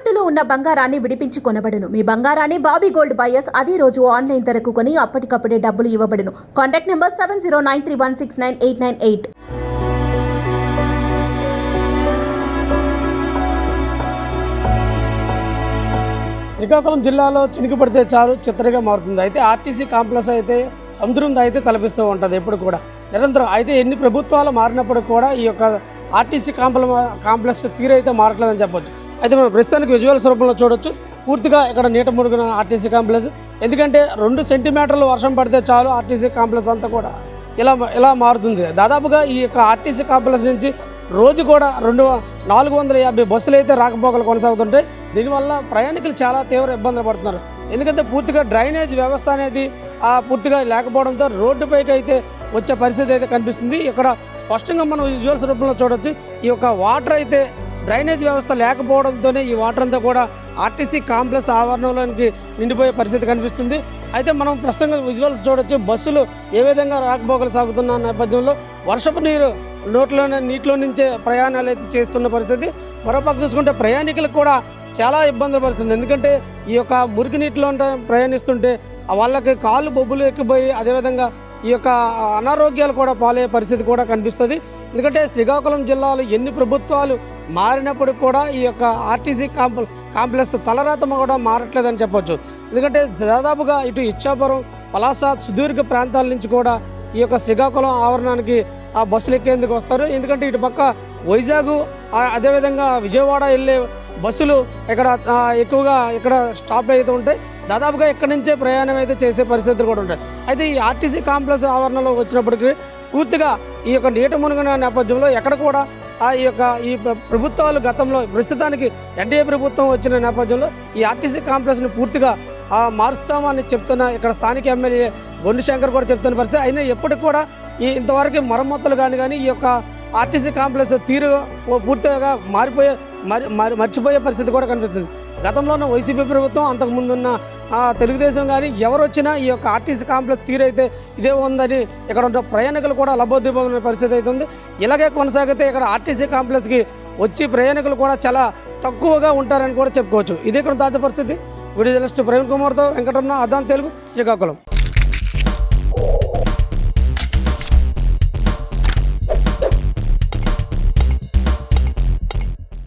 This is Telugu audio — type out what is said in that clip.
తాకట్టులో ఉన్న బంగారాన్ని విడిపించి కొనబడును. మీ బంగారాన్ని బాబీ గోల్డ్ బయర్స్ అదే రోజు ఆన్లైన్ ధరకు కొని అప్పటికప్పుడే డబ్బులు ఇవ్వబడును. Contact number seven zero nine three one six nine eight nine eight. Srikakulam జిల్లాలో చినుకు పడితే చాలు చిత్రగా మారుతుంది. అయితే ఆర్టీసీ కాంప్లెక్స్ అయితే సముద్రం అయితే తలపిస్తూ ఉంటుంది ఎప్పుడు కూడా. నిరంతరం అయితే ఎన్ని ప్రభుత్వాలు మారినప్పుడు కూడా ఈ యొక్క ఆర్టీసీ కాంప్ల కాంప్లెక్స్ తీరైతే మారట్లేదని చెప్పొచ్చు. అయితే మనం ప్రస్తుతానికి విజువల్స్ రూపంలో చూడొచ్చు. పూర్తిగా ఇక్కడ నీట మురుగున ఆర్టీసీ కాంప్లెక్స్ ఎందుకంటే రెండు సెంటీమీటర్లు వర్షం పడితే చాలు ఆర్టీసీ కాంప్లెక్స్ అంతా కూడా. ఇలా ఇలా మారుతుంది. దాదాపుగా ఈ యొక్క ఆర్టీసీ కాంప్లెక్స్ నుంచి రోజు కూడా రెండు నాలుగు వందల యాభై బస్సులు అయితే రాకపోకలు కొనసాగుతుంటాయి. దీనివల్ల ప్రయాణికులు చాలా తీవ్ర ఇబ్బందులు పడుతున్నారు. ఎందుకంటే పూర్తిగా డ్రైనేజ్ వ్యవస్థ అనేది పూర్తిగా లేకపోవడంతో రోడ్డుపైకి అయితే వచ్చే పరిస్థితి అయితే కనిపిస్తుంది. ఇక్కడ స్పష్టంగా మనం విజువల్స్ రూపంలో చూడొచ్చు. ఈ యొక్క వాటర్ అయితే డ్రైనేజ్ వ్యవస్థ లేకపోవడంతోనే ఈ వాటర్ అంతా కూడా ఆర్టీసీ కాంప్లెక్స్ ఆవరణలోనికి నిండిపోయే పరిస్థితి కనిపిస్తుంది. అయితే మనం ప్రస్తుతంగా విజువల్స్ చూడొచ్చు. బస్సులు ఏ విధంగా రాకపోకలు సాగుతున్న నేపథ్యంలో వర్షపు నీరు నోట్లోనే నీటిలో నుంచే ప్రయాణాలు అయితే చేస్తున్న పరిస్థితి. మరోపక్క చూసుకుంటే ప్రయాణికులకు కూడా చాలా ఇబ్బందులు పడుతుంది. ఎందుకంటే ఈ యొక్క మురికి నీటిలో ప్రయాణిస్తుంటే వాళ్ళకి కాళ్ళు బొబ్బులు ఎక్కిపోయి అదేవిధంగా ఈ యొక్క అనారోగ్యాలు కూడా పాలయ్యే పరిస్థితి కూడా కనిపిస్తుంది. ఎందుకంటే శ్రీకాకుళం జిల్లాలో ఎన్ని ప్రభుత్వాలు మారినప్పుడు కూడా ఈ యొక్క ఆర్టీసీ కాంప్ల కాంప్లెక్స్ తలరాతమ కూడా మారట్లేదని చెప్పొచ్చు. ఎందుకంటే దాదాపుగా ఇటు ఇచ్చాపురం పలాస సుదీర్ఘ ప్రాంతాల నుంచి కూడా ఈ యొక్క శ్రీకాకుళం ఆవరణానికి ఆ బస్సులు ఎక్కేందుకు వస్తారు. ఎందుకంటే ఇటు పక్క వైజాగ్ అదేవిధంగా విజయవాడ వెళ్ళే బస్సులు ఇక్కడ ఎక్కువగా ఇక్కడ స్టాప్ అయితే ఉంటాయి. దాదాపుగా ఇక్కడ నుంచే ప్రయాణం అయితే చేసే పరిస్థితులు కూడా ఉంటాయి. అయితే ఈ ఆర్టీసీ కాంప్లెక్స్ ఆవరణలో వచ్చినప్పటికీ పూర్తిగా ఈ యొక్క నీట మునిగిన నేపథ్యంలో ఎక్కడ కూడా ఆ ఈ యొక్క ఈ ప్రభుత్వాలు గతంలో ప్రస్తుతానికి ఎన్డీఏ ప్రభుత్వం వచ్చిన నేపథ్యంలో ఈ ఆర్టీసీ కాంప్లెక్స్ని పూర్తిగా మారుస్తామని చెప్తున్న ఇక్కడ స్థానిక ఎమ్మెల్యే బొండు శంకర్ కూడా చెప్తున్న పరిస్థితి. అయినా ఎప్పటికి కూడా ఈ ఇంతవరకు మరమ్మతులు కానీ కానీ ఈ యొక్క ఆర్టీసీ కాంప్లెక్స్ తీరు పూర్తిగా మారిపోయే మరి మరి మర్చిపోయే పరిస్థితి కూడా కనిపిస్తుంది. గతంలో ఉన్న వైసీపీ ప్రభుత్వం అంతకుముందు ఉన్న ఆ, తెలుగుదేశం కానీ ఎవరు వచ్చినా ఈ యొక్క ఆర్టీసీ కాంప్లెక్స్ తీరు అయితే ఇదే ఉందని ఇక్కడ ఉన్న ప్రయాణికులు కూడా లబోద్దిపోయిన పరిస్థితి అయితే ఉంది. ఇలాగే కొనసాగితే ఇక్కడ ఆర్టీసీ కాంప్లెక్స్కి వచ్చి ప్రయాణికులు కూడా చాలా తక్కువగా ఉంటారని కూడా చెప్పుకోవచ్చు. ఇది ఇక్కడ తాజా పరిస్థితి. వీడియో జర్నలిస్ట్ ప్రవీణ్ కుమార్తో వెంకటరమణ అదాన్ తెలుగు శ్రీకాకుళం.